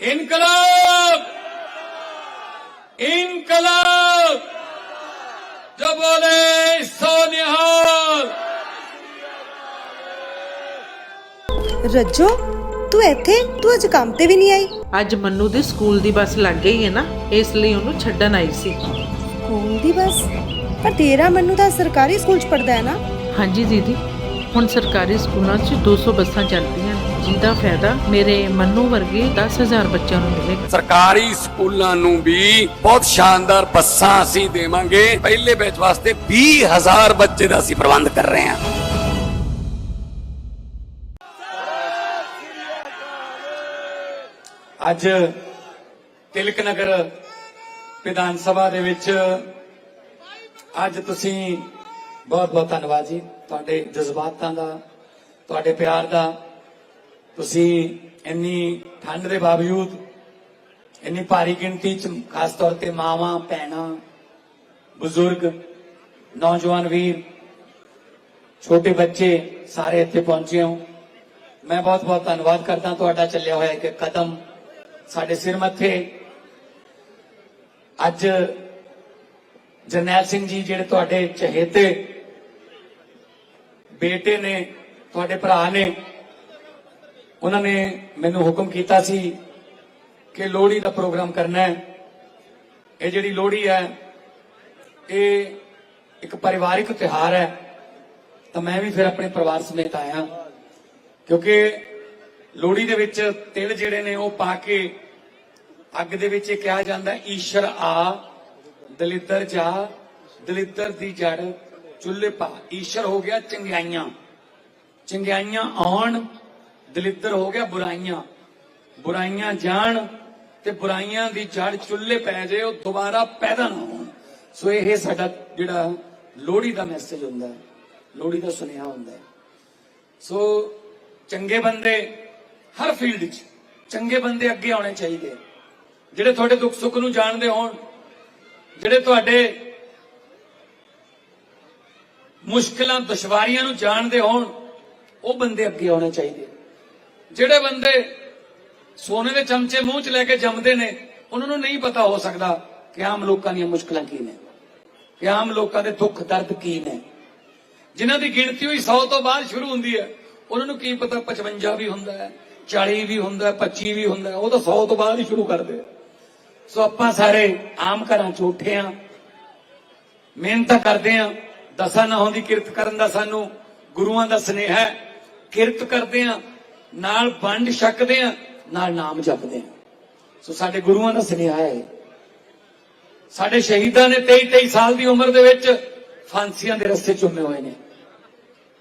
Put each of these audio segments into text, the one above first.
इनकलाब इनकलाब जो बोले सो निहाल ਰੱਜੋ ਤੂੰ ਇੱਥੇ ਤੂੰ ਅੱਜ ਕੰਮ ਤੇ ਵੀ ਨਹੀਂ ਆਈ ਅੱਜ ਮੰਨੂ ਦੀ ਸਕੂਲ ਦੀ ਬੱਸ ਲੱਗ ਗਈ ਹੈ ਨਾ ਇਸ ਲਈ ਉਹਨੂੰ ਛੱਡਣ ਆਈ ਸੀ ਸਕੂਲ ਦੀ ਬਸ ਪਰ ਤੇਰਾ ਮੰਨੂ ਤਾਂ ਸਰਕਾਰੀ ਸਕੂਲ ਚ ਪੜਦਾ ਹੈ ਨਾ ਹਾਂਜੀ ਦੀਦੀ ਹੁਣ ਸਰਕਾਰੀ ਸਕੂਲਾਂ 'ਚ 200 ਬੱਸਾਂ ਚੱਲਦੀਆਂ ਨੇ, ਜਿਹਦਾ ਫਾਇਦਾ ਮੇਰੇ ਮੰਨੂ ਵਰਗੇ 10000 ਬੱਚਿਆਂ ਨੂੰ ਮਿਲੇਗਾ ਸਰਕਾਰੀ ਸਕੂਲਾਂ ਨੂੰ ਵੀ ਬਹੁਤ ਸ਼ਾਨਦਾਰ ਬੱਸਾਂ ਅਸੀਂ ਦੇਵਾਂਗੇ। ਪਹਿਲੇ ਬੈਚ ਵਾਸਤੇ 20000 ਬੱਚੇ ਦਾ ਅਸੀਂ ਪ੍ਰਬੰਧ ਕਰ ਰਹੇ ਹਾਂ। ਅੱਜ ਤਿਲਕ ਨਗਰ ਵਿਧਾਨ ਸਭਾ ਦੇ ਵਿੱਚ ਅੱਜ ਤੁਸੀਂ ਬਹੁਤ ਬਹੁਤ ਧੰਨਵਾਦ ਜੀ। ਤੁਹਾਡੇ ਜਜ਼ਬਾਤਾਂ ਦਾ, ਤੁਹਾਡੇ ਪਿਆਰ ਦਾ ਤੁਸੀਂ ਇੰਨੀ ਠੰਡ ਦੇ ਬਾਵਜੂਦ, ਇੰਨੀ ਭਾਰੀ ਗਿਣਤੀ ਚ ਖਾਸ ਤੌਰ ਤੇ ਮਾਵਾਂ, ਭੈਣਾਂ, ਬਜ਼ੁਰਗ, ਨੌਜਵਾਨ ਵੀਰ, ਛੋਟੇ ਬੱਚੇ ਸਾਰੇ ਇੱਥੇ ਪਹੁੰਚੇ ਹੋ। ਮੈਂ ਬਹੁਤ ਬਹੁਤ ਧੰਨਵਾਦ ਕਰਦਾ ਤੁਹਾਡਾ ਚੱਲਿਆ ਹੋਇਆ ਇੱਕ ਕਦਮ ਸਾਡੇ ਸਿਰ ਮੱਥੇ। ਅੱਜ ਜਰਨੈਲ ਸਿੰਘ ਜੀ ਜਿਹੜੇ ਤੁਹਾਡੇ ਚਹੇਤੇ ਬੇਟੇ ਨੇ, ਤੁਹਾਡੇ ਭਰਾ ਨੇ ਉਹਨਾਂ ਨੇ ਮੈਨੂੰ ਹੁਕਮ ਕੀਤਾ ਸੀ ਕਿ ਲੋਹੜੀ ਦਾ ਪ੍ਰੋਗਰਾਮ ਕਰਨਾ ਹੈ। ਇਹ ਜਿਹੜੀ ਲੋਹੜੀ ਹੈ, ਇਹ ਇੱਕ ਪਰਿਵਾਰਿਕ ਤਿਉਹਾਰ ਹੈ। ਤਾਂ ਮੈਂ ਵੀ ਫਿਰ ਆਪਣੇ ਪਰਿਵਾਰ ਸਮੇਤ ਆਇਆ। ਕਿਉਂਕਿ ਲੋਹੜੀ ਦੇ ਵਿੱਚ ਤਿਲ ਜਿਹੜੇ ਨੇ ਉਹ ਪਾ ਕੇ ਅੱਗ ਦੇ ਵਿੱਚ ਇਹ ਕਿਹਾ ਜਾਂਦਾ ਈਸ਼ਰ ਆ, ਦਲਿੱਦਰ ਜਾ, ਦਲਿੱਦਰ ਦੀ ਜੜ ਚੁੱਲ੍ਹੇ ਪਾ। ਈਸ਼ਰ ਹੋ ਗਿਆ ਚੰਗਿਆਈਆਂ। ਚੰਗਿਆਈਆਂ ਆਉਣ ਦਲਿੱਦਰ ਹੋ ਗਿਆ ਬੁਰਾਈਆਂ। ਬੁਰਾਈਆਂ ਜਾਣ ਤੇ ਬੁਰਾਈਆਂ ਦੀ ਜੜ ਚੁੱਲ੍ਹੇ ਪੈ ਜੇ, ਉਹ ਦੁਬਾਰਾ ਪੈਦਾ ਨਾ ਹੋਣ। ਸੋ ਇਹ ਸਾਡਾ ਜਿਹੜਾ ਲੋਹੜੀ ਦਾ ਮੈਸੇਜ ਹੁੰਦਾ ਹੈ, ਲੋਹੜੀ ਦਾ ਸੁਨੇਹਾ ਹੁੰਦਾ ਹੈ। ਸੋ ਚੰਗੇ ਬੰਦੇ ਹਰ ਫੀਲਡ 'ਚ ਚੰਗੇ ਬੰਦੇ ਅੱਗੇ ਆਉਣੇ ਚਾਹੀਦੇ ਆ। ਜਿਹੜੇ ਤੁਹਾਡੇ ਦੁੱਖ ਸੁੱਖ ਨੂੰ ਜਾਣਦੇ ਹੋਣ, ਜਿਹੜੇ ਤੁਹਾਡੇ ਮੁਸ਼ਕਲਾਂ, ਦੁਸ਼ਵਾਰੀਆਂ ਨੂੰ ਜਾਣਦੇ ਹੋਣ, ਉਹ ਬੰਦੇ ਅੱਗੇ ਆਉਣੇ ਚਾਹੀਦੇ ਜਿਹੜੇ ਬੰਦੇ ਸੋਨੇ ਦੇ ਚਮਚੇ ਮੂੰਹ 'ਚ ਲੈ ਕੇ ਜੰਮਦੇ ਨੇ, ਉਹਨਾਂ ਨੂੰ ਨਹੀਂ ਪਤਾ ਹੋ ਸਕਦਾ ਕਿ ਆਮ ਲੋਕਾਂ ਦੀਆਂ ਮੁਸ਼ਕਲਾਂ ਕੀ ਨੇ, ਕਿ ਆਮ ਲੋਕਾਂ ਦੇ ਦੁੱਖ ਦਰਦ ਕੀ ਨੇ। ਜਿਨ੍ਹਾਂ ਦੀ ਗਿਣਤੀ ਹੋਈ 100 ਤੋਂ ਬਾਅਦ ਸ਼ੁਰੂ ਹੁੰਦੀ ਹੈ, ਉਹਨਾਂ ਨੂੰ ਕੀ ਪਤਾ 55 ਵੀ ਹੁੰਦਾ ਹੈ 40 ਵੀ ਹੁੰਦਾ ਹੈ 25 ਵੀ ਹੁੰਦਾ ਉਹ ਤਾਂ 100 ਤੋਂ ਬਾਅਦ ਹੀ ਸ਼ੁਰੂ ਕਰਦੇ ਸੋ ਆਪਾਂ ਸਾਰੇ ਆਮ ਘਰਾਂ ਚ ਉੱਠੇ ਆ ਮਿਹਨਤ ਕਰਦੇ ਆ ਦਸਾਂ ਨਹੁੰ ਦੀ ਕਿਰਤ ਕਰਨ ਦਾ ਸਾਨੂੰ ਗੁਰੂਆਂ ਦਾ ਸਨੇਹ ਹੈ, ਕਿਰਤ ਕਰਦੇ ਆ ਨਾਲ ਵੰਡ ਛਕਦੇ ਆ, ਨਾਲ ਨਾਮ ਜਪਦੇ ਆ। ਸੋ ਸਾਡੇ ਗੁਰੂਆਂ ਦਾ ਸੁਨੇਹਾ ਹੈ ਸਾਡੇ ਸ਼ਹੀਦਾਂ ਨੇ 23 23 ਸਾਲ ਦੀ ਉਮਰ ਦੇ ਵਿੱਚ ਫਾਂਸੀਆਂ ਦੇ ਰਸਤੇ ਚੁੰਮੇ ਹੋਏ ਨੇ।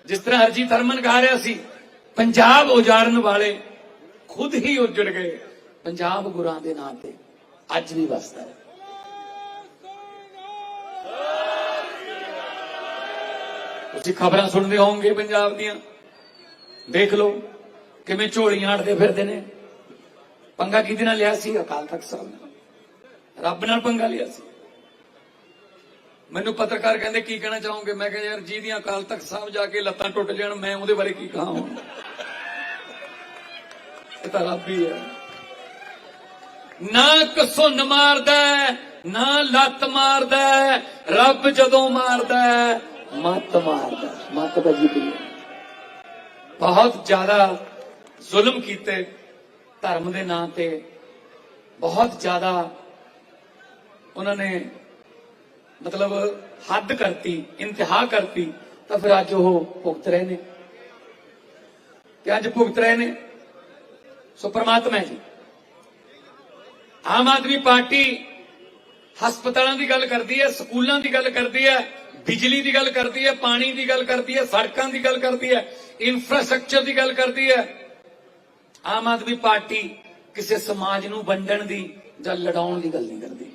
ਜਿਸ ਤਰ੍ਹਾਂ ਹਰਜੀਤ ਹਰਮਨ ਗਾ ਰਿਹਾ ਸੀ, ਪੰਜਾਬ ਉਜਾੜਨ ਵਾਲੇ ਖੁਦ ਹੀ ਉਜੜ ਗਏ। ਪੰਜਾਬ ਗੁਰਾਂ ਦੇ ਨਾਂ ਤੇ ਅੱਜ ਵੀ ਵਸਦਾ ਹੈ। ਤੁਸੀਂ ਖਬਰਾਂ ਸੁਣਦੇ ਹੋਵੋਗੇ ਪੰਜਾਬ ਦੀਆਂ। ਦੇਖ ਲਓ ਕਿਵੇਂ ਝੋਲੀਆਂ ਅੜਦੇ ਫਿਰਦੇ ਨੇ? ਪੰਗਾ ਕਿਹਦੇ ਨਾਲ ਲਿਆ ਸੀ? ਅਕਾਲ ਤਖਤ ਸਾਹਿਬ ਨਾਲ ਰੱਬ ਨਾਲ ਪੰਗਾ ਲਿਆ ਸੀ। ਮੈਨੂੰ ਪੱਤਰਕਾਰ ਕਹਿੰਦੇ ਕੀ ਕਹਿਣਾ ਚਾਹੋਗੇ? ਮੈਂ ਕਿਹਾ ਯਾਰ ਜਿਹਦੀਆਂ ਅਕਾਲ ਤਖਤ ਸਾਹਿਬ ਜਾ ਕੇ ਲੱਤਾਂ ਟੁੱਟ ਜਾਣ ਮੈਂ ਉਹਦੇ ਬਾਰੇ ਕੀ ਕਹਾਂ ਹੁਣ ਇਹ ਤਾਂ ਰੱਬ ਹੀ ਹੈ। ਨਾ ਕਸੁੰਨ ਮਾਰਦਾ ਨਾ ਲੱਤ ਮਾਰਦਾ ਰੱਬ ਜਦੋਂ ਮਾਰਦਾ ਹੈ, ਮੱਤ ਮਾਰਦਾ। ਹੈ, ਮੱਤ ਬਜੀ ਪਈ ਬਹੁਤ ਜ਼ਿਆਦਾ ਜ਼ੁਲਮ ਕੀਤੇ, ਧਰਮ ਦੇ ਨਾਂ ਤੇ ਬਹੁਤ ਜ਼ਿਆਦਾ ਉਹਨਾਂ ਨੇ ਮਤਲਬ ਹੱਦ ਕਰਤੀ, ਇੰਤਹਾ ਕਰਤੀ, ਤਾਂ ਫਿਰ ਅੱਜ ਉਹ ਭੁਗਤ ਰਹੇ ਨੇ। ਤੇ ਅੱਜ ਭੁਗਤ ਰਹੇ ਨੇ ਸੋ ਪ੍ਰਮਾਤਮਾ ਹੈ ਜੀ। ਆਮ ਆਦਮੀ ਪਾਰਟੀ ਹਸਪਤਾਲਾਂ ਦੀ ਗੱਲ ਕਰਦੀ ਹੈ, ਸਕੂਲਾਂ ਦੀ ਗੱਲ ਕਰਦੀ ਹੈ, ਬਿਜਲੀ ਦੀ ਗੱਲ ਕਰਦੀ ਹੈ, ਪਾਣੀ ਦੀ ਗੱਲ ਕਰਦੀ ਹੈ, ਸੜਕਾਂ ਦੀ ਗੱਲ ਕਰਦੀ ਹੈ ਇਨਫਰਾਸਟ੍ਰਕਚਰ ਦੀ ਗੱਲ ਕਰਦੀ ਹੈ। ਆਮ ਆਦਮੀ ਪਾਰਟੀ ਕਿਸੇ ਸਮਾਜ ਨੂੰ ਵੰਡਣ ਦੀ ਜਾਂ ਲੜਾਉਣ ਦੀ ਗੱਲ ਨਹੀਂ ਕਰਦੀ।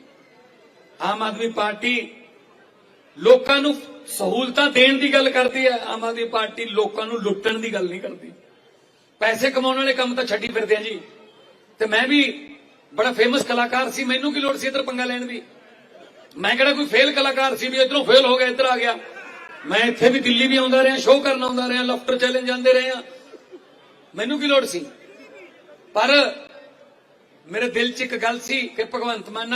ਆਮ ਆਦਮੀ ਪਾਰਟੀ ਲੋਕਾਂ ਨੂੰ ਸਹੂਲਤਾਂ ਦੇਣ ਦੀ ਗੱਲ ਕਰਦੀ ਹੈ, ਆਮ ਆਦਮੀ ਪਾਰਟੀ ਲੋਕਾਂ ਨੂੰ ਲੁੱਟਣ ਦੀ ਗੱਲ ਨਹੀਂ ਕਰਦੀ। ਪੈਸੇ ਕਮਾਉਣ ਵਾਲੇ ਕੰਮ ਤਾਂ ਛੱਡੀ ਫਿਰਦੇ ਆ ਜੀ। ਤੇ ਮੈਂ ਵੀ ਬੜਾ ਫੇਮਸ ਕਲਾਕਾਰ ਸੀ, ਮੈਨੂੰ ਕੀ ਲੋੜ ਸੀ ਇੱਧਰ ਪੰਗਾ ਲੈਣ ਦੀ? ਮੈਂ ਕਿਹੜਾ ਕੋਈ ਫੇਲ ਕਲਾਕਾਰ ਸੀ ਵੀ ਇਧਰੋਂ ਫੇਲ ਹੋ ਗਿਆ, ਇੱਧਰ ਆ ਗਿਆ। ਮੈਂ ਇੱਥੇ ਵੀ ਦਿੱਲੀ ਵੀ ਆਉਂਦਾ ਰਿਹਾ ਸ਼ੋਅ ਕਰਨ ਆਉਂਦਾ ਰਿਹਾ, ਲਫਟਰ ਚੈਲੰਜ ਜਾਂਦੇ ਰਹੇ ਆ। ਮੈਨੂੰ ਕੀ ਲੋੜ ਸੀ? ਪਰ ਮੇਰੇ ਦਿਲ 'ਚ ਇੱਕ ਗੱਲ ਸੀ ਕਿ ਭਗਵੰਤ ਮਾਨ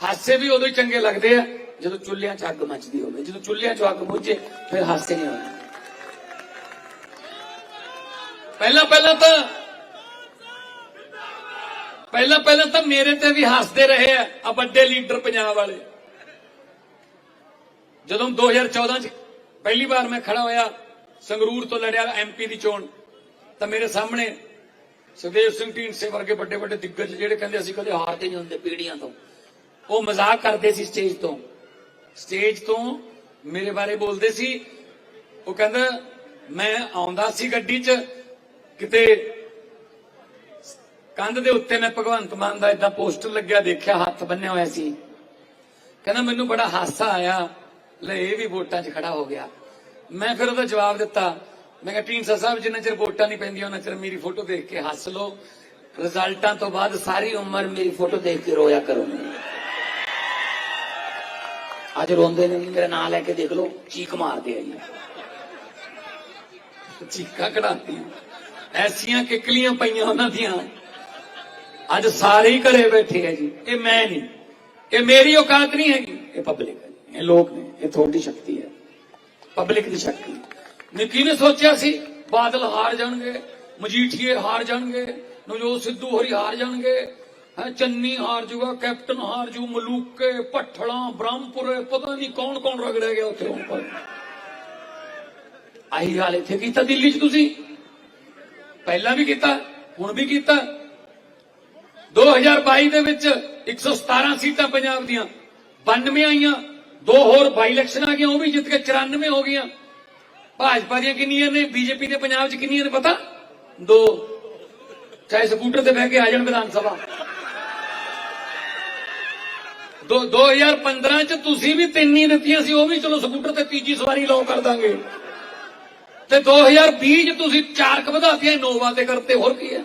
ਹਾਸੇ ਵੀ ਉਦੋਂ ਹੀ ਚੰਗੇ ਲੱਗਦੇ ਆ, ਜਦੋਂ ਚੁੱਲ੍ਹਿਆਂ 'ਚ ਅੱਗ ਮੱਚਦੀ ਹੋਵੇ। ਜਦੋਂ ਚੁੱਲ੍ਹਿਆਂ 'ਚ ਅੱਗ ਬੁਝੇ, ਫਿਰ ਹਾਸੇ ਨਹੀਂ ਆਉਂਦੇ ਪਹਿਲਾਂ ਪਹਿਲਾਂ ਤਾਂ ਪਹਿਲਾਂ ਪਹਿਲਾਂ ਤਾਂ ਮੇਰੇ ਤੇ ਵੀ ਹੱਸਦੇ ਰਹੇ ਆ ਆ ਵੱਡੇ ਲੀਡਰ ਪੰਜਾਬ ਵਾਲੇ। ਜਦੋਂ 2014 ਚ ਪਹਿਲੀ ਵਾਰ ਮੈਂ ਖੜਾ ਹੋਇਆ ਸੰਗਰੂਰ ਤੋਂ ਲੜਿਆ ਐਮਪੀ ਦੀ ਚੋਣ, ਤਾਂ ਮੇਰੇ ਸਾਹਮਣੇ ਸੁਖਦੇਵ ਸਿੰਘ ਢੀਂਡਸੇ ਵਰਗੇ ਵੱਡੇ ਵੱਡੇ ਦਿੱਗਜ ਜਿਹੜੇ ਕਹਿੰਦੇ ਅਸੀਂ ਕਦੇ ਹਾਰਦੇ ਨਹੀਂ ਹੁੰਦੇ ਪੀੜੀਆਂ ਤੋਂ। ਉਹ ਮਜ਼ਾਕ ਕਰਦੇ ਸੀ ਸਟੇਜ ਤੋਂ। ਸਟੇਜ ਤੋਂ ਮੇਰੇ ਬਾਰੇ ਬੋਲਦੇ ਸੀ। ਉਹ ਕਹਿੰਦਾ, ਮੈਂ ਆਉਂਦਾ ਸੀ ਗੱਡੀ 'ਚ, ਕਿਤੇ ਕੰਧ ਦੇ ਉੱਤੇ ਮੈਂ ਭਗਵੰਤ ਮਾਨ ਦਾ ਇਦਾਂ ਪੋਸਟਰ ਲੱਗਿਆ, ਦੇਖਿਆ, ਹੱਥ ਬੰਨਿਆ ਹੋਇਆ ਸੀ। ਕਹਿੰਦਾ, ਮੈਨੂੰ ਬੜਾ ਹਾਸਾ ਆਇਆ। ਲੈ, ਇਹ ਵੀ ਵੋਟਾਂ 'ਚ ਖੜਾ ਹੋ ਗਿਆ। ਮੈਂ ਫਿਰ ਉਹਦਾ ਜਵਾਬ ਦਿੱਤਾ ਮੈਂ ਕਿਹਾ, ਢੀਂਡਸਾ ਸਾਹਿਬ, ਜਿੰਨਾ ਚਿਰ ਵੋਟਾਂ ਨਹੀਂ ਪੈਂਦੀਆਂ, ਉਹਨਾਂ ਚਿਰ ਮੇਰੀ ਫੋਟੋ ਦੇਖ ਕੇ ਹੱਸ ਲਓ। ਰਿਜ਼ਲਟਾਂ ਤੋਂ ਬਾਅਦ ਸਾਰੀ ਉਮਰ ਮੇਰੀ ਫੋਟੋ ਦੇਖ ਕੇ ਰੋਇਆ ਕਰੋ। ਅੱਜ ਰੋਂਦੇ ਨੇ ਮੇਰਾ ਨਾਂ ਲੈ ਕੇ ਦੇਖ ਲਓ, ਚੀਕ ਮਾਰਦੇ ਆ ਜੀ। ਚੀਕਾਂ ਕਢਾਉਂਦੀਆਂ ਐਸੀਆਂ ਕਿਕਲੀਆਂ ਪਈਆਂ ਉਹਨਾਂ ਦੀਆਂ। ਅੱਜ ਸਾਰੇ ਹੀ ਘਰੇ ਬੈਠੇ ਆ ਜੀ। ਇਹ ਮੈਂ ਨਹੀਂ। ਇਹ ਮੇਰੀ ਔਕਾਤ ਨਹੀਂ ਹੈਗੀ। ਇਹ ਪਬਲਿਕ ਹੈ ਇਹ ਲੋਕ ਨੇ। ਇਹ ਤੁਹਾਡੀ ਸ਼ਕਤੀ ਹੈ। ਪਬਲਿਕ ਦੀ ਸ਼ਕਤੀ। ਨਿੱਕੀ ਨੇ ਸੋਚਿਆ ਸੀ, ਬਾਦਲ ਹਾਰ ਜਾਣਗੇ, ਮਜੀਠੀਏ ਹਾਰ ਜਾਣਗੇ, ਨਵਜੋਤ ਸਿੱਧੂ ਹੋਰੀ ਹਾਰ ਜਾਣਗੇ, ਹੈ, ਚੰਨੀ ਹਾਰ ਜੂਗਾ, ਕੈਪਟਨ ਹਾਰ ਜੂ, ਮਲੂਕੇ ਪੱਠਲਾਂ ਬ੍ਰਹਮਪੁਰੇ, ਪਤਾ ਨਹੀਂ ਕੌਣ ਕੌਣ ਰਗੜਿਆ ਗਿਆ ਉੱਥੇ ਹੁਣ ਪਰ। ਆਹੀ ਹਾਲ ਇੱਥੇ ਕੀਤਾ ਦਿੱਲੀ 'ਚ ਤੁਸੀਂ। ਪਹਿਲਾਂ ਵੀ ਕੀਤਾ, ਹੁਣ ਵੀ ਕੀਤਾ। 2022 ਦੇ ਵਿੱਚ 117 ਸੀਟਾਂ ਪੰਜਾਬ ਦੀਆਂ। 92 ਆਈਆਂ, ਦੋ ਹੋਰ ਬਾਈ ਇਲੈਕਸ਼ਨ ਆ ਗਈਆਂ, ਉਹ ਵੀ ਜਿੱਤ ਕੇ 94 ਹੋ ਗਈਆਂ। ਭਾਜਪਾ ਦੀਆਂ ਕਿੰਨੀਆਂ ਨੇ, ਬੀਜੇਪੀ ਦੇ ਪੰਜਾਬ 'ਚ ਕਿੰਨੀਆਂ ਨੇ ਪਤਾ? ਦੋ। ਚਾਹੇ ਸਕੂਟਰ ਤੇ ਬਹਿ ਕੇ ਆ ਜਾਣ ਵਿਧਾਨ ਸਭਾ। ਦੋ 2015 ਚ ਤੁਸੀਂ ਵੀ ਤਿੰਨ ਹੀ ਦਿੱਤੀਆਂ ਸੀ, ਉਹ ਵੀ ਚਲੋ ਸਕੂਟਰ ਤੇ ਤੀਜੀ ਸਵਾਰੀ ਲਾਉ ਕਰ ਦਾਂਗੇ। ਤੇ 2020 ਚ ਤੁਸੀਂ ਚਾਰ ਕ ਵਧਾਤੀਆਂ ਇਨੋਵਾ ਤੇ ਕਰਤੇ, ਹੋਰ ਕੀ ਹੈ?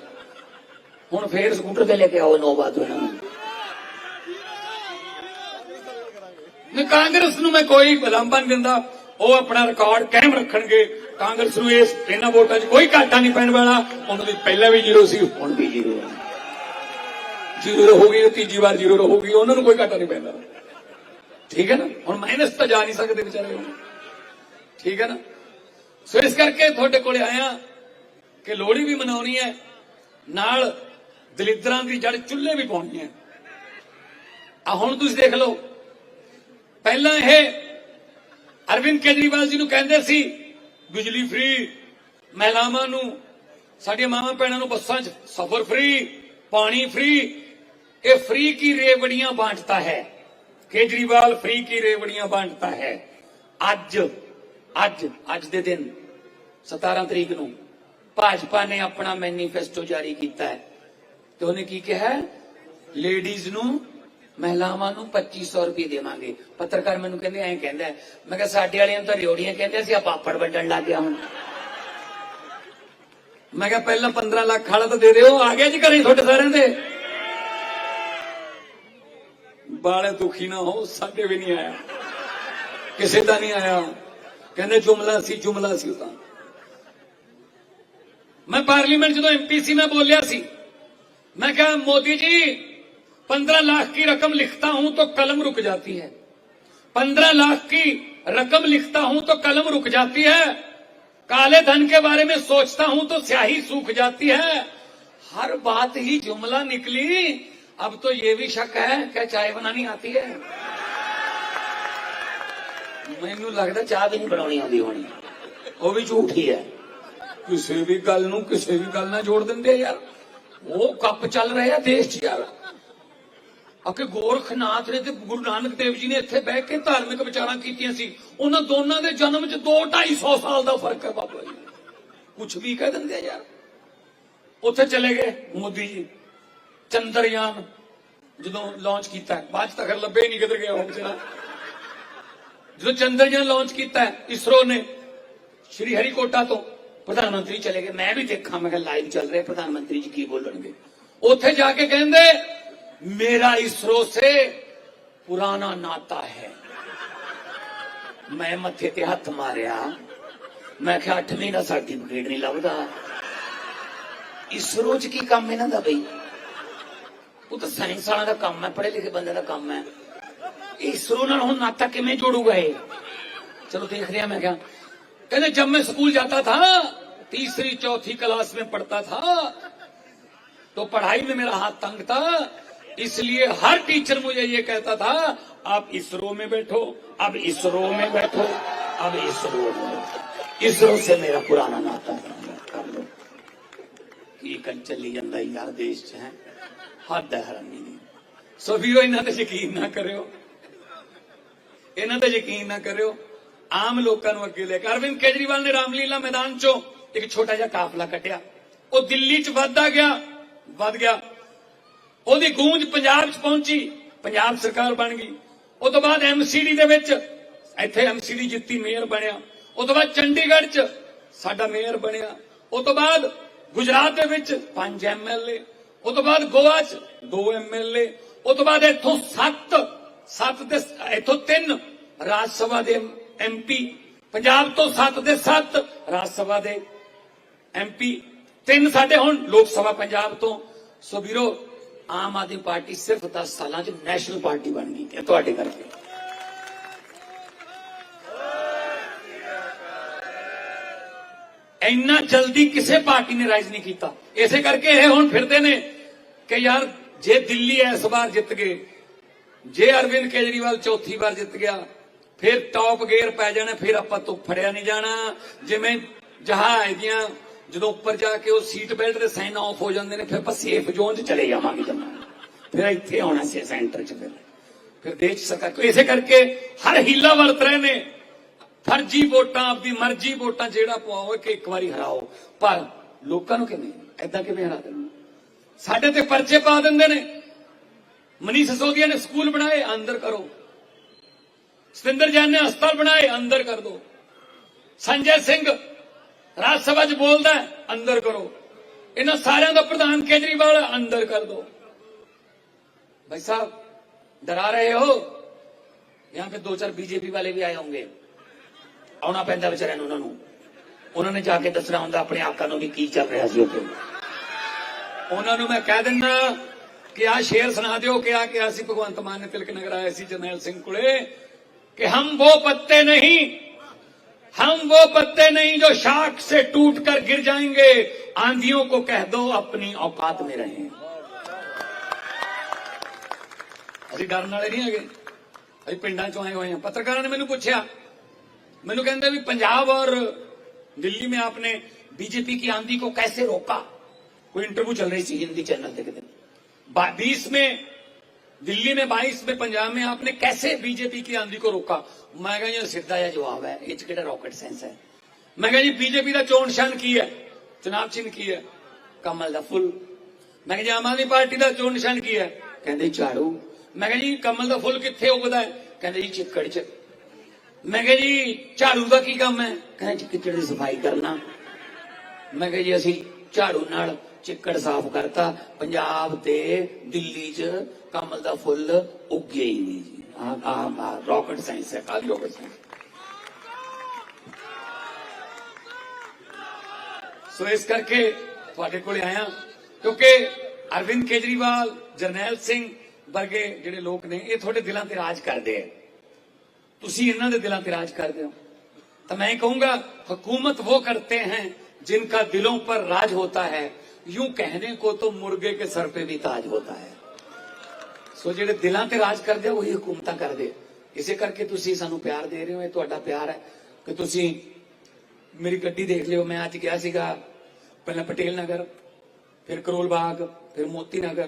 ਹੁਣ ਫੇਰ ਸਕੂਟਰ ਤੇ ਲੈ ਕੇ ਆਓ ਇਨੋਵਾ ਤੋਂ ਇਹਨਾਂ ਨੂੰ। ਨਹੀਂ ਕਾਂਗਰਸ ਨੂੰ ਮੈਂ ਕੋਈ ਬਲੰਬਾ ਨਹੀਂ ਦਿੰਦਾ। ਉਹ ਆਪਣਾ ਰਿਕਾਰਡ ਕਾਇਮ ਰੱਖਣਗੇ। ਕਾਂਗਰਸ ਨੂੰ ਇਸ ਇਹਨਾਂ ਵੋਟਾਂ 'ਚ ਕੋਈ ਘਾਟਾ ਨਹੀਂ ਪੈਣ ਵਾਲਾ। ਉਹਨਾਂ ਦੀ ਪਹਿਲਾਂ ਵੀ ਜ਼ੀਰੋ ਸੀ, ਹੁਣ ਵੀ ਜ਼ੀਰੋ ਹੈ ਜ਼ੀਰੋ ਰਹੂਗੀ ਤੀਜੀ ਵਾਰ ਜ਼ੀਰੋ ਰਹੂਗੀ, ਉਹਨਾਂ ਨੂੰ ਕੋਈ ਘਾਟਾ ਨਹੀਂ ਪੈਂਦਾ। ਠੀਕ ਹੈ ਨਾ? ਹੁਣ ਮਾਈਨਸ ਤਾਂ ਜਾ ਨਹੀਂ ਸਕਦੇ ਵਿਚਾਰੇ। ਠੀਕ ਹੈ ਨਾ? ਸੋ ਇਸ ਕਰਕੇ ਤੁਹਾਡੇ ਕੋਲੇ ਆਇਆ ਕਿ ਲੋਹੜੀ ਵੀ ਮਨਾਉਣੀ ਹੈ, ਨਾਲ ਦਲਿੱਦਰਾਂ ਦੀ ਜੜ ਚੁੱਲ੍ਹੇ ਵੀ ਪਾਉਣੀ ਹੈ। ਆ ਹੁਣ ਤੁਸੀਂ ਦੇਖ ਲਓ। ਪਹਿਲਾਂ ਇਹ ਅਰਵਿੰਦ ਕੇਜਰੀਵਾਲ ਜੀ ਨੂੰ ਕਹਿੰਦੇ ਸੀ, ਬਿਜਲੀ ਫ੍ਰੀ ਮਹਿਲਾਵਾਂ ਨੂੰ, ਸਾਡੀਆਂ ਮਾਵਾਂ ਭੈਣਾਂ ਨੂੰ ਬੱਸਾਂ 'ਚ ਸਫ਼ਰ ਫ੍ਰੀ ਪਾਣੀ ਫ੍ਰੀ ਇਹ ਫ੍ਰੀ ਕੀ ਰੇਵੜੀਆਂ ਬਾਂਟਦਾ ਹੈ? ਕੇਜਰੀਵਾਲ ਫ੍ਰੀ ਕੀ ਰੇਵੜੀਆਂ ਬਾਂਟਦਾ ਹੈ? ਅੱਜ ਅੱਜ ਅੱਜ ਦੇ ਦਿਨ 17 ਤਰੀਕ ਨੂੰ, ਭਾਜਪਾ ਨੇ ਆਪਣਾ ਮੈਨੀਫੈਸਟੋ ਜਾਰੀ ਕੀਤਾ ਹੈ। ਤੇ ਉਹਨੇ ਕੀ ਕਿਹਾ? ਲੇਡੀਜ਼ ਨੂੰ ਮਹਿਲਾਵਾਂ ਨੂੰ 2500 ਰੁਪਏ ਦੇਵਾਂਗੇ। ਪੱਤਰਕਾਰ ਮੈਨੂੰ ਕਹਿੰਦੇ, ਐਂ ਕਹਿੰਦਾ, ਮੈਂ ਕਿਹਾ, ਸਾਡੇ ਵਾਲਿਆਂ ਨੂੰ ਤਾਂ ਰਿਓੜੀਆਂ ਕਹਿੰਦੇ ਸੀ ਆ ਪਾਪੜ ਵੱਢਣ ਲੱਗ ਗਿਆ ਹੁਣ। ਮੈਂ ਕਿਹਾ, ਪਹਿਲਾਂ 15 ਲੱਖ ਵਾਲਾ ਤਾਂ ਦੇ ਦਿਓ, ਆ ਗਏ ਜੀ ਘਰੇ ਤੁਹਾਡੇ ਸਾਰਿਆਂ ਦੇ। ਬਾਲੇ ਦੁਖੀ ਨਾ ਹੋ, ਸਾਡੇ ਵੀ ਨਹੀਂ ਆਇਆ। ਕਿਸੇ ਦਾ ਨਹੀਂ ਆਇਆ। ਕਹਿੰਦੇ, ਜੁਮਲਾ ਸੀ ਜੁਮਲਾ ਸੀ ਤਾਂ। ਮੈਂ ਪਾਰਲੀਮੈਂਟ ਜਦੋਂ ਐਮਪੀ ਸੀ, ਮੈਂ ਬੋਲਿਆ ਸੀ। ਮੈਂ ਕਿਹਾ, ਮੋਦੀ ਜੀ पंद्रह लाख की रकम लिखता हूं तो कलम रुक जाती है पंद्रह लाख की रकम लिखता हूं तो कलम रुक जाती है काले धन के बारे में सोचता हूं तो स्याही सूख जाती है हर बात ही जुमला निकली अब तो ये भी शक है क्या चाय बनानी आती है ਮੈਨੂੰ ਲੱਗਦਾ ਚਾਹ ਵੀ ਨਹੀਂ ਬਣਾਉਣੀ ਆਉਂਦੀ ਹੋਣੀ ਉਹ ਵੀ ਝੂਠ ਹੀ ਹੈ ਕਿਸੇ ਵੀ ਗੱਲ ਨੂੰ ਕਿਸੇ ਵੀ ਗੱਲ ਨਾਲ ਜੋੜ ਦਿੰਦੇ ਆ ਯਾਰ ਉਹ ਕੱਪ ਚੱਲ ਰਹੇ ਆ ਦੇਸ਼ 'ਚ ਯਾਰ ਅਕੇ ਗੋਰਖਨਾਥ ਨੇ ਤੇ ਗੁਰੂ ਨਾਨਕ ਦੇਵ ਜੀ ਨੇ ਇੱਥੇ ਬਹਿ ਕੇ ਧਾਰਮਿਕ ਵਿਚਾਰਾਂ ਕੀਤੀਆਂ ਸੀ। ਉਹਨਾਂ ਦੋਨਾਂ ਦੇ ਜਨਮ 'ਚ 2 250 ਸਾਲ ਦਾ ਫ਼ਰਕ ਹੈ ਬਾਬਾ ਜੀ। ਕੁਝ ਵੀ ਕਹਿ ਦਿੰਦੇ ਆ ਯਾਰ। ਉੱਥੇ ਚਲੇ ਗਏ ਮੋਦੀ ਜੀ। ਚੰਦਰਯਾਨ ਜਦੋਂ ਲਾਂਚ ਕੀਤਾ ਬਾਅਦ 'ਚ ਤਾਂ ਲੱਭੇ ਹੀ ਨਹੀਂ ਕਿੱਧਰ ਗਿਆ ਉਹ ਵਿਚਾਰਾ। ਜਦੋਂ ਚੰਦਰਯਾਨ ਲਾਂਚ ਕੀਤਾ ਇਸਰੋ ਨੇ ਸ਼੍ਰੀ ਹਰੀਕੋਟਾ ਤੋਂ ਪ੍ਰਧਾਨ ਮੰਤਰੀ ਚਲੇ ਗਏ। ਮੈਂ ਵੀ ਦੇਖਾਂ, ਮੈਂ ਕਿਹਾ ਲਾਈਵ ਚੱਲ ਰਿਹਾ, ਪ੍ਰਧਾਨ ਮੰਤਰੀ ਜੀ ਕੀ ਬੋਲਣਗੇ। ਉੱਥੇ ਜਾ ਕੇ ਕਹਿੰਦੇ ਮੇਰਾ ਇਸਰੋ ਸੇ ਪੁਰਾਣਾ ਨਾਤਾ ਹੈ ਮੈਂ ਮੱਥੇ ਤੇ ਹੱਥ ਮਾਰਿਆ ਮੈਂ ਕਿਹਾ 8 ਮਹੀਨਾ ਸਰਟੀਫਿਕੇਟ ਨਹੀਂ ਲੱਭਦਾ ਇਸਰੋ ਚ ਕੀ ਕੰਮ ਇਹਨਾਂ ਦਾ ਬਈ ਉਹ ਤਾਂ ਸਾਇੰਸ ਵਾਲਾ ਦਾ ਕੰਮ ਹੈ ਪੜ੍ਹੇ ਲਿਖੇ ਬੰਦੇ ਦਾ ਕੰਮ ਹੈ ਇਸਰੋ ਨਾਲ ਹੁਣ ਨਾਤਾ ਕਿਵੇਂ ਜੋੜੂਗਾ ਇਹ चलो देख लिया मैं क्या कहते जब मैं स्कूल जाता था तीसरी चौथी क्लास में पढ़ता था तो पढ़ाई में मेरा हाथ तंग था इसलिए हर टीचर मुझे ये कहता था आप इसरो में बैठो अब इसरो में बैठो अब इसरो में बैठो इसरो से मेरा पुराना नाता है कर लो की कल चली ਜਾਂਦਾ ਯਾਰ ਦੇਸ਼ ਚ ਹੈ ਹੱਦ ਹੈ ਹਰਾਮੀ ਦੀ ਸੋ ਵੀਰੋ ਇਹਨਾਂ ਤੇ ਯਕੀਨ ਨਾ ਕਰਿਓ ਇਹਨਾਂ ਤੇ ਯਕੀਨ ਨਾ ਕਰਿਓ ਆਮ ਲੋਕਾਂ ਨੂੰ ਅੱਗੇ ਲੈ ਕੇ ਅਰਵਿੰਦ ਕੇਜਰੀਵਾਲ ਨੇ ਰਾਮਲੀਲਾ ਮੈਦਾਨ ਚੋਂ ਇੱਕ ਛੋਟਾ ਜਿਹਾ ਕਾਫਲਾ ਕੱਢਿਆ ਉਹ ਦਿੱਲੀ ਚ ਵੱਧਦਾ ਗਿਆ ਵੱਧ ਗਿਆ ਉਹਦੀ ਗੂੰਜ ਪੰਜਾਬ ਚ ਪਹੁੰਚੀ, ਪੰਜਾਬ ਸਰਕਾਰ ਬਣ ਗਈ। ਉਹ ਤੋਂ ਬਾਅਦ ਐਮਸੀਡੀ ਦੇ ਵਿੱਚ ਇੱਥੇ ਐਮਸੀਡੀ ਜਿੱਤੀ ਮੇਅਰ ਬਣਿਆ। ਉਹ ਤੋਂ ਬਾਅਦ ਚੰਡੀਗੜ੍ਹ ਚ ਸਾਡਾ ਮੇਅਰ ਬਣਿਆ। ਉਹ ਤੋਂ ਬਾਅਦ ਗੁਜਰਾਤ ਦੇ ਵਿੱਚ ਪੰਜ ਐਮਐਲਏ ਉਹ ਤੋਂ ਬਾਅਦ ਗੋਆ ਚ ਦੋ ਐਮਐਲਏ ਉਹ ਤੋਂ ਬਾਅਦ ਇੱਥੋਂ ਸੱਤ ਸੱਤ ਤੇ ਇੱਥੋਂ ਤਿੰਨ ਰਾਜ ਸਭਾ ਦੇ ਐਮਪੀ ਪੰਜਾਬ ਤੋਂ ਸੱਤ ਦੇ ਸੱਤ ਰਾਜ ਸਭਾ ਦੇ ਐਮਪੀ ਤਿੰਨ ਸਾਡੇ ਹੁਣ ਲੋਕ ਸਭਾ ਪੰਜਾਬ ਤੋਂ। ਸੋ ਵੀਰੋ ਆਮ ਆਦਮੀ ਪਾਰਟੀ ਸਿਰਫ 10 ਸਾਲਾਂ ਚ ਨੈਸ਼ਨਲ ਪਾਰਟੀ ਬਣ ਗਈ ਇਹ ਤੁਹਾਡੇ ਕਰਕੇ। ਇੰਨਾ ਜਲਦੀ ਕਿਸੇ ਪਾਰਟੀ ਨੇ ਰਾਈਜ਼ ਨਹੀਂ ਕੀਤਾ। ਇਸੇ ਕਰਕੇ ਇਹ ਹੁਣ ਫਿਰਦੇ ਨੇ ਕਿ ਯਾਰ, ਜੇ ਦਿੱਲੀ ਇਸ ਵਾਰ ਜਿੱਤ ਗਏ, ਜੇ ਅਰਵਿੰਦ ਕੇਜਰੀਵਾਲ ਚੌਥੀ ਵਾਰ ਜਿੱਤ ਗਿਆ, ਫਿਰ ਟੌਪ ਗੇਅਰ ਪੈ ਜਾਣਾ, ਫਿਰ ਆਪਾਂ ਤੋਂ ਫੜਿਆ ਨਹੀਂ ਜਾਣਾ। ਜਿਵੇਂ ਜਹਾਜ਼ ਦੀਆਂ ਜਦੋਂ ਉੱਪਰ ਜਾ ਕੇ ਉਹ ਸੀਟ ਬੈਲਟ ਦੇ ਸਾਈਨ ਆਫ ਹੋ ਜਾਂਦੇ ਨੇ, ਫਿਰ ਆਪਾਂ ਸੇਫ ਜ਼ੋਨ 'ਚ ਚਲੇ ਜਾਵਾਂਗੇ ਜਮਾ। ਫਿਰ ਇੱਥੇ ਆਉਣਾ ਸੀ ਸੈਂਟਰ 'ਚ ਫਿਰ। ਫਿਰ ਦੇਸ਼ ਸਰਕਾਰ ਇਸੇ ਕਰਕੇ ਹਰ ਹੀਲਾ ਵਰਤ ਰਹੇ ਨੇ। ਫਰਜੀ ਵੋਟਾਂ, ਆਪਦੀ ਮਰਜ਼ੀ ਵੋਟਾਂ ਜਿਹੜਾ ਪਵਾਓ ਕਿ ਇੱਕ ਵਾਰੀ ਹਰਾਓ। ਪਰ ਲੋਕਾਂ ਨੂੰ ਕਿਵੇਂ? ਐਦਾਂ ਕਿਵੇਂ ਹਰਾ ਦੇਣਾ? ਸਾਡੇ ਤੇ ਪਰਚੇ ਪਾ ਦਿੰਦੇ ਨੇ। ਮਨੀਸ਼ ਸਸੋਦੀਆ ਨੇ ਸਕੂਲ ਬਣਾਏ, ਅੰਦਰ ਕਰੋ। ਸਤਿੰਦਰ ਜੈਨ ਨੇ ਹਸਪਤਾਲ ਬਣਾਏ, ਅੰਦਰ ਕਰ ਦੋ। ਸੰਜੇ ਸਿੰਘ ਰਾਜ ਸਭਾ 'ਚ ਬੋਲਦਾ ਹੈ, ਅੰਦਰ ਕਰੋ ਇਹਨਾਂ ਸਾਰਿਆਂ ਦਾ ਪ੍ਰਧਾਨ ਕੇਜਰੀਵਾਲ ਅੰਦਰ ਕਰ ਦੋ भाई साहब डरा रहे हो यहाँ पे दो चार बीजेपी वाले भी आए होंगे ਆਉਣਾ ਪੈਂਦਾ ਵਿਚਾਰਿਆਂ ਨੂੰ ਉਹਨਾਂ ਨੂੰ ਉਹਨਾਂ ਨੇ ਜਾ ਕੇ ਦੱਸਣਾ ਹੁੰਦਾ ਆਪਣੇ ਆਕਾ ਨੂੰ ਵੀ ਕੀ ਚੱਲ ਰਿਹਾ ਸੀ ਉੱਥੇ ਉਹਨਾਂ ਨੂੰ ਮੈਂ ਕਹਿ ਦਿੰਦਾ ਕਿ ਆ ਸ਼ੇਰ ਸੁਣਾ ਦਿਓ ਕਿ ਆ ਕਿਹਾ ਸੀ ਭਗਵੰਤ ਮਾਨ ਨੇ ਤਿਲਕ ਨਗਰ ਆਏ ਸੀ ਜਰਨੈਲ ਸਿੰਘ ਕੋਲੇ कि हम वो पत्ते नहीं हम वो पत्ते नहीं जो शाख से टूट कर गिर जाएंगे आंधियों को कह दो अपनी औकात में रहें ਅਸੀਂ ਡਰਨ ਵਾਲੇ ਨਹੀਂ ਹੈਗੇ ਅਸੀਂ ਪਿੰਡਾਂ ਚੋਂ ਆਏ ਹੋਏ ਹਾਂ ਪੱਤਰਕਾਰਾਂ ਨੇ ਮੈਨੂੰ ਪੁੱਛਿਆ ਮੈਨੂੰ ਕਹਿੰਦੇ ਵੀ पंजाब और दिल्ली में आपने बीजेपी की आंधी को कैसे रोका कोई इंटरव्यू चल रही थी हिंदी चैनल पे दिन बीस में दिल्ली में बाईस में पंजाब में आपने कैसे बीजेपी की आंधी को रोका? ਮੈਂ ਕਹਾਂ ਜੀ ਸਿੱਧਾ ਜਿਹਾ ਜਵਾਬ ਹੈ ਇਹ ਚ ਕਿਹੜਾ ਰਾਕਟ ਸੈਂਸ ਹੈ ਮੈਂ ਕਹਾਂ ਜੀ ਬੀਜੇਪੀ ਦਾ ਚੋਣ ਨਿਸ਼ਾਨ ਕੀ ਹੈ ਚਨਾਬ ਚਿੰਨ ਕੀ ਹੈ ਕਮਲ ਦਾ ਫੁੱਲ ਮੈਂ ਕਹਾਂ ਜੀ ਆਮ ਆਦਮੀ ਪਾਰਟੀ ਦਾ ਚੋਣ ਨਿਸ਼ਾਨ ਕੀ ਹੈ ਕਹਿੰਦੇ ਝਾੜੂ ਮੈਂ ਕਹਾਂ ਜੀ ਕਮਲ ਦਾ ਫੁੱਲ ਕਿੱਥੇ ਉਗਦਾ ਹੈ ਕਹਿੰਦੇ ਜੀ ਚਿੱਕੜ ਚ ਮੈਂ ਕਹਾਂ ਜੀ ਝਾੜੂ ਦਾ ਕੀ ਕੰਮ ਹੈ ਕਹਿੰਦੇ ਜੀ ਚਿੱਕੜ ਦੀ ਸਫ਼ਾਈ ਕਰਨਾ ਮੈਂ ਕਹਾਂ ਜੀ ਅਸੀਂ ਝਾੜੂ ਨਾਲ ਚਿੱਕੜ ਸਾਫ਼ ਕਰਤਾ ਪੰਜਾਬ ਤੇ ਦਿੱਲੀ 'ਚ ਕਮਲ ਦਾ ਫੁੱਲ ਉੱਗਿਆ ਹੀ ਨਹੀਂ ਜੀ ਆ ਆ ਰਾਕਟ ਸਾਇੰਸ ਹੈ ਕਾਲੀ ਰਾਕਟ ਸਾਇੰਸ ਸੋ ਇਸ ਕਰਕੇ ਤੁਹਾਡੇ ਕੋਲੇ ਆਇਆ ਕਿਉਂਕਿ ਅਰਵਿੰਦ ਕੇਜਰੀਵਾਲ ਜਰਨੈਲ ਸਿੰਘ ਵਰਗੇ ਜਿਹੜੇ ਲੋਕ ਨੇ ਇਹ ਤੁਹਾਡੇ ਦਿਲਾਂ ਤੇ ਰਾਜ ਕਰਦੇ ਆ ਤੁਸੀਂ ਇਹਨਾਂ ਦੇ ਦਿਲਾਂ ਤੇ ਰਾਜ ਕਰਦੇ ਹੋ तो मैं कहूँगा हुकूमत वो करते हैं जिनका दिलों पर राज होता है यूँ कहने को तो मुर्गे के सर पे भी ताज होता है ਸੋ ਜਿਹੜੇ ਦਿਲਾਂ ਤੇ ਰਾਜ ਕਰਦੇ ਆ, ਉਹੀ ਹਕੂਮਤਾਂ ਕਰਦੇ ਇਸੇ ਕਰਕੇ ਤੁਸੀਂ ਸਾਨੂੰ ਪਿਆਰ ਦੇ ਰਹੇ ਹੋ, ਇਹ ਤੁਹਾਡਾ ਪਿਆਰ ਹੈ। ਕਿ ਤੁਸੀਂ ਮੇਰੀ ਗੱਡੀ ਦੇਖ ਲਿਓ, ਮੈਂ ਅੱਜ ਗਿਆ ਸੀਗਾ ਪਹਿਲਾਂ ਪਟੇਲ ਨਗਰ, ਫਿਰ ਕਰੋਲ ਬਾਗ, ਫਿਰ ਮੋਤੀ ਨਗਰ।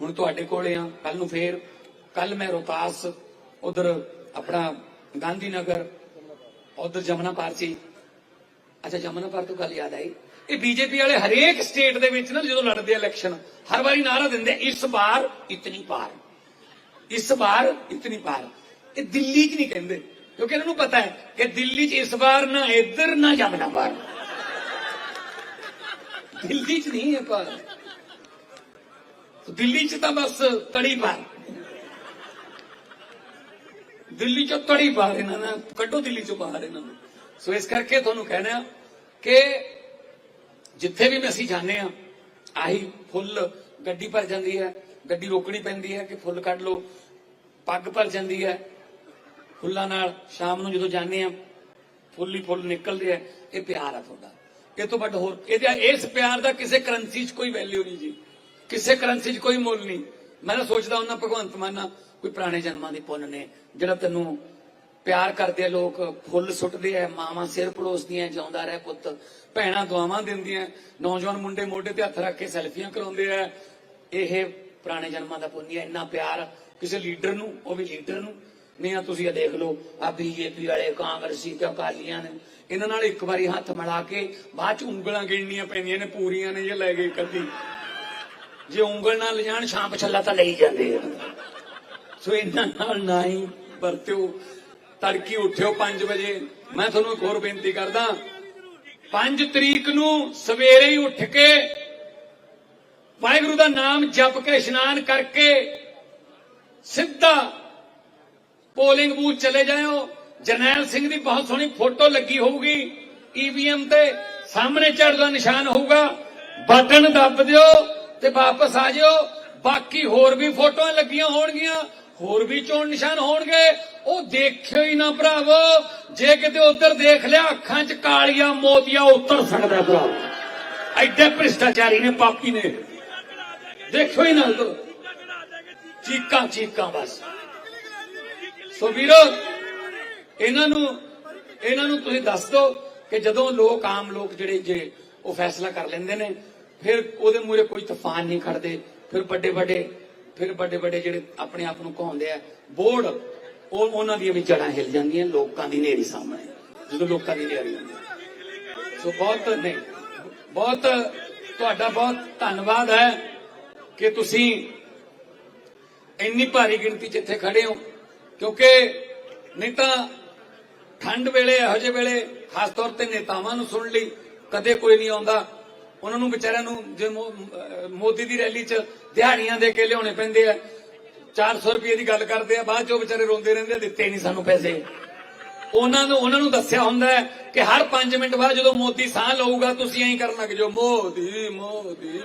ਹੁਣ ਤੁਹਾਡੇ ਕੋਲੇ ਆ ਕੱਲ ਨੂੰ ਫੇਰ ਕੱਲ ਮੈਂ ਰੋਤਾਸ, ਉਧਰ ਆਪਣਾ ਗਾਂਧੀ ਨਗਰ, ਉਧਰ ਜਮਨਾ ਪਾਰ ਸੀ ਅੱਛਾ, ਜਮਨਾ ਪਾਰ ਤੋਂ ਗੱਲ ਯਾਦ ਆਈ। ਇਹ ਬੀਜੇਪੀ ਵਾਲੇ ਹਰੇਕ ਸਟੇਟ ਦੇ ਵਿੱਚ ਨਾ ਜਦੋਂ ਲੜਦੇ ਆ ਇਲੈਕਸ਼ਨ, ਹਰ ਵਾਰੀ ਨਾਰਾ ਦਿੰਦੇ ਇਸ ਵਾਰ ਇਤਨੀ ਪਾਰ। ਇਸ ਵਾਰ ਇਤਨੀ ਪਾਰ। ਇਹ ਦਿੱਲੀ 'ਚ ਨਹੀਂ ਕਹਿੰਦੇ, ਕਿਉਂਕਿ ਇਹਨਾਂ ਨੂੰ ਪਤਾ ਹੈ ਕਿ ਦਿੱਲੀ 'ਚ ਇਸ ਵਾਰ ਨਾ ਇੱਧਰ, ਨਾ ਜਮਨਾ ਪਾਰ। ਦਿੱਲੀ 'ਚ ਨਹੀਂ ਹੈ ਪਾਰ। ਦਿੱਲੀ 'ਚ ਤਾਂ ਬਸ ਤੜੀ ਪਾਰ। ਦਿੱਲੀ 'ਚੋਂ ਤੜੀ ਬਾਹਰ ਇਹਨਾਂ ਨੇ ਕੱਢੋ ਦਿੱਲੀ 'ਚੋਂ ਬਾਹਰ ਇਹਨਾਂ ਨੂੰ। ਸੋ ਇਸ ਕਰਕੇ ਤੁਹਾਨੂੰ ਕਹਿਣਾ ਕਿ ਜਿੱਥੇ ਵੀ ਅਸੀਂ ਜਾਂਦੇ ਆ ਆਹੀ ਫੁੱਲ ਗੱਡੀ ਭਰ ਜਾਂਦੀ ਹੈ, ਗੱਡੀ ਰੋਕਣੀ ਪੈਂਦੀ ਹੈ ਕਿ ਫੁੱਲ ਕੱਢ ਲਓ, ਪੱਗ ਭਰ ਜਾਂਦੀ ਹੈ ਫੁੱਲਾਂ ਨਾਲ, ਸ਼ਾਮ ਨੂੰ ਜਦੋਂ ਜਾਂਦੇ ਆ ਫੁੱਲ ਹੀ ਫੁੱਲ ਨਿਕਲਦੇ ਆ, ਇਹ ਪਿਆਰ ਆ ਤੁਹਾਡਾ। ਇਹ ਤੋਂ ਵੱਡ ਹੋਰ ਇਹਦੇ ਇਸ ਪਿਆਰ ਦਾ ਕਿਸੇ ਕਰੰਸੀ 'ਚ ਕੋਈ ਵੈਲਿਊ ਨਹੀਂ ਜੀ। ਕਿਸੇ ਕਰੰਸੀ 'ਚ ਕੋਈ ਮੁੱਲ ਨਹੀਂ। ਮੈਂ ਤਾਂ ਸੋਚਦਾ ਹੁੰਦਾ, ਭਗਵੰਤ ਮਾਨਾ ਕੋਈ ਪੁਰਾਣੇ ਜਨਮਾਂ ਦੇ ਪੁੰਨ ਨੇ, ਜਿਹੜਾ ਤੈਨੂੰ ਪਿਆਰ ਕਰਦੇ ਆ ਲੋਕ, ਫੁੱਲ ਸੁੱਟਦੇ ਆ, ਮਾਵਾਂ ਸਿਰ ਪੜੋਸਦੀਆਂ, ਜਿਉਂਦਾ ਰਹਿ ਪੁੱਤ। ਭੈਣਾਂ ਦੁਆਵਾਂ ਦਿੰਦੀਆਂ, ਨੌਜਵਾਨ ਮੁੰਡੇ ਮੋਢੇ ਤੇ ਹੱਥ ਰੱਖ ਕੇ ਸੈਲਫੀਆਂ ਕਰਾਉਂਦੇ ਆ। ਇਹ ਪੁਰਾਣੇ ਜਨਮਾਂ ਦਾ ਪੁੰਨ ਹੀ ਇੰਨਾ ਪਿਆਰ ਕਿਸੇ ਲੀਡਰ ਨੂੰ, ਉਹ ਵੀ ਲੀਡਰ ਨੂੰ। ਨਹੀਂ ਆ, ਤੁਸੀਂ ਇਹ ਦੇਖ ਲਓ, ਆ ਬੀਜੇਪੀ ਵਾਲੇ, ਕਾਂਗਰਸੀ ਤੇ ਅਕਾਲੀਆਂ ਨੇ। ਇਹਨਾਂ ਨਾਲ ਇੱਕ ਵਾਰੀ ਹੱਥ ਮਿਲਾ ਕੇ ਬਾਅਦ ਚ ਉਂਗਲਾਂ ਗਿਣਨੀਆਂ ਪੈਂਦੀਆਂ ਨੇ, ਪੂਰੀਆਂ ਨੇ ਜੇ ਲੈ ਗਏ ਕੱਢੀ ਜੇ ਉਂਗਲ ਨਾਲ ਲਿਜਾਣ, ਛਾਂਪ ਛੱਲਾ ਤਾਂ ਲਈ ਜਾਂਦੇ ਆ। ਸੋ ਇਹਨਾਂ ਨਾਲ ਨਾ ਹੀ ਵਰਤਿਓ। ਤੜਕੀ ਉੱਠਿਓ 5 ਵਜੇ। ਮੈਂ ਤੁਹਾਨੂੰ ਇੱਕ ਹੋਰ ਬੇਨਤੀ ਕਰਦਾ। 5 ਤਰੀਕ ਨੂੰ ਸਵੇਰੇ ਹੀ ਉੱਠ ਕੇ ਵਾਹਿਗੁਰੂ ਦਾ ਨਾਮ ਜਪ ਕੇ ਇਸ਼ਨਾਨ ਕਰਕੇ ਸਿੱਧਾ ਪੋਲਿੰਗ ਬੂਥ ਚਲੇ ਜਾਇਓ। ਜਰਨੈਲ ਸਿੰਘ ਦੀ ਬਹੁਤ ਸੋਹਣੀ ਫੋਟੋ ਲੱਗੀ ਹੋਊਗੀ ਈਵੀਐਮ ਤੇ। ਸਾਹਮਣੇ ਝੜਦਾ ਨਿਸ਼ਾਨ ਹੋਊਗਾ। ਬਟਨ ਦੱਬ ਦਿਓ ਤੇ ਵਾਪਸ ਆ ਜਿਓ। ਬਾਕੀ ਹੋਰ ਵੀ ਫੋਟੋਆਂ ਲੱਗੀਆਂ ਹੋਣਗੀਆਂ। ਹੋਰ ਵੀ ਚੋਣ ਨਿਸ਼ਾਨ ਹੋਣਗੇ, ਉਹ ਦੇਖਿਓ ਹੀ ਨਾ ਭਰਾਵੋ। ਜੇ ਕਿਤੇ ਉਧਰ ਦੇਖ ਲਿਆ, ਅੱਖਾਂ 'ਚ ਕਾਲੀਆਂ ਮੋਤੀਆਂ ਉਤਰ ਸਕਦਾ ਭਰਾਵੋ। ਐਡੇ ਭ੍ਰਿਸ਼ਟਾਚਾਰੀ ਨੇ, ਪਾਪੀ ਨੇ। ਦੇਖਿਓ ਹੀ ਨਾ ਉਧਰ। ਚੀਕਾਂ ਚੀਕਾਂ ਬਸ। ਸੋ ਵੀਰੋ, ਇਹਨਾਂ ਨੂੰ ਇਹਨਾਂ ਨੂੰ ਤੁਸੀਂ ਦੱਸ ਦਿਓ ਕਿ ਜਦੋਂ ਲੋਕ, ਆਮ ਲੋਕ ਜਿਹੜੇ ਜੇ ਉਹ ਫੈਸਲਾ ਕਰ ਲੈਂਦੇ ਨੇ, ਫਿਰ ਉਹਦੇ ਮੂਹਰੇ ਕੋਈ ਤੂਫਾਨ ਨਹੀਂ ਖੜਦੇ, ਫਿਰ ਵੱਡੇ ਵੱਡੇ ਫਿਰ ਵੱਡੇ ਵੱਡੇ ਜਿਹੜੇ ਆਪਣੇ ਆਪ ਨੂੰ ਕਹਾਉਂਦੇ ਆ ਬੋਰਡ ਉਹ ਉਹਨਾਂ ਦੀਆਂ ਵੀ ਜੜਾਂ ਹਿਲ ਜਾਂਦੀਆਂ, ਲੋਕਾਂ ਦੀ ਨੇਰੀ ਸਾਹਮਣੇ। ਜਦੋਂ ਲੋਕਾਂ ਦੀ ਨੇਰੀ ਹੁੰਦੀ ਸੋ ਬਹੁਤ ਨਹੀਂ ਬਹੁਤ ਤੁਹਾਡਾ ਬਹੁਤ ਧੰਨਵਾਦ ਹੈ ਕਿ ਤੁਸੀਂ ਇੰਨੀ ਭਾਰੀ ਗਿਣਤੀ 'ਚ ਇੱਥੇ ਖੜੇ ਹੋ, ਕਿਉਂਕਿ ਨਹੀਂ ਤਾਂ ਠੰਡ ਵੇਲੇ, ਇਹੋ ਜਿਹੇ ਵੇਲੇ, ਖਾਸ ਤੌਰ ਤੇ ਨੇਤਾਵਾਂ ਨੂੰ ਸੁਣ ਲਈ, ਕਦੇ ਕੋਈ ਨਹੀਂ ਆਉਂਦਾ। ਉਹਨਾਂ ਨੂੰ ਵਿਚਾਰਿਆਂ ਨੂੰ ਜੇ ਮੋਦੀ ਦੀ ਰੈਲੀ 'ਚ ਦਿਹਾੜੀਆਂ ਦੇ ਕੇ ਲਿਆਉਣੇ ਪੈਂਦੇ ਆ 400 ਰੁਪਏ ਦੀ ਗੱਲ ਕਰਦੇ ਆ, ਬਾਅਦ 'ਚ ਉਹ ਵਿਚਾਰੇ ਰੋਂਦੇ ਰਹਿੰਦੇ ਦਿੱਤੇ ਨਹੀਂ ਸਾਨੂੰ ਪੈਸੇ। ਉਹਨਾਂ ਨੂੰ ਉਹਨਾਂ ਨੂੰ ਦੱਸਿਆ ਹੁੰਦਾ ਹੈ ਕਿ ਹਰ 5 ਮਿੰਟ ਬਾਅਦ ਜਦੋਂ ਮੋਦੀ ਸਾਹ ਲਊਗਾ, ਤੁਸੀਂ ਐਂ ਕਰਨ ਲੱਗ ਜਾਓ ਮੋਦੀ ਮੋਦੀ